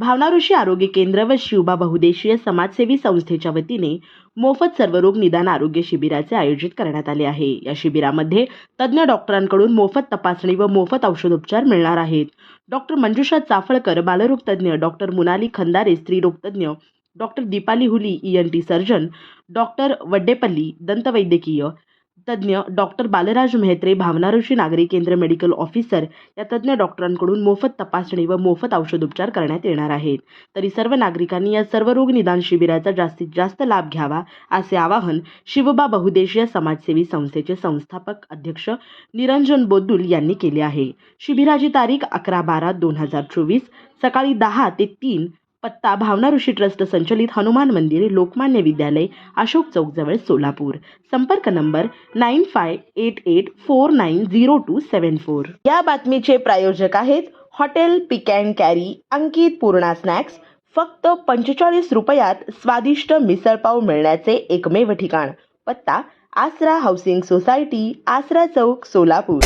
भावना ऋषी आरोग्य केंद्र व शिवबा बहुदेशीय समाजसेवी संस्थेच्या वतीने मोफत सर्वरोग निदान आरोग्य शिबिराचे आयोजित करण्यात आले आहे. या शिबिरामध्ये तज्ज्ञ डॉक्टरांकडून मोफत तपासणी व मोफत औषधोपचार मिळणार आहेत. डॉक्टर मंजुषा चाफळकर बालरोग तज्ज्ञ डॉक्टर मुनाली खंदारे स्त्रीरोग तज्ज्ञ doctor Dipali Huli E N T surgeon doctor Vaddepalli दंतवैद्यकीय तज्ज्ञ डॉक्टर बालराज मेहत्रे भावना ऋषी नागरी केंद्र मेडिकल ऑफिसर या तज्ज्ञ डॉक्टरांकडून मोफत तपासणी व मोफत औषधोपचार करण्यात येणार आहेत. तरी सर्व नागरिकांनी या सर्व रोग निदान शिबिराचा जास्तीत जास्त लाभ घ्यावा असे आवाहन शिवबा बहुदेशीय समाजसेवी संस्थेचे संस्थापक अध्यक्ष निरंजन बोद्दुल यांनी केले आहे. शिबिराची तारीख अकरा बारा दोन हजार चोवीस सकाळी दहा ते तीन पत्ता भावना ऋषी ट्रस्ट संचलित हनुमान मंदिर लोकमान्य विद्यालय अशोक चौकजवळ सोलापूर. संपर्क number nine five eight eight four nine zero two seven four. या बातमीचे प्रायोजक आहेत hotel pick and carry Ankit Purna snacks. फक्त पंचेचाळीस रुपयात स्वादिष्ट मिसळपाव मिळण्याचे एकमेव ठिकाण. पत्ता आसरा हाऊसिंग सोसायटी आसरा चौक सोलापूर.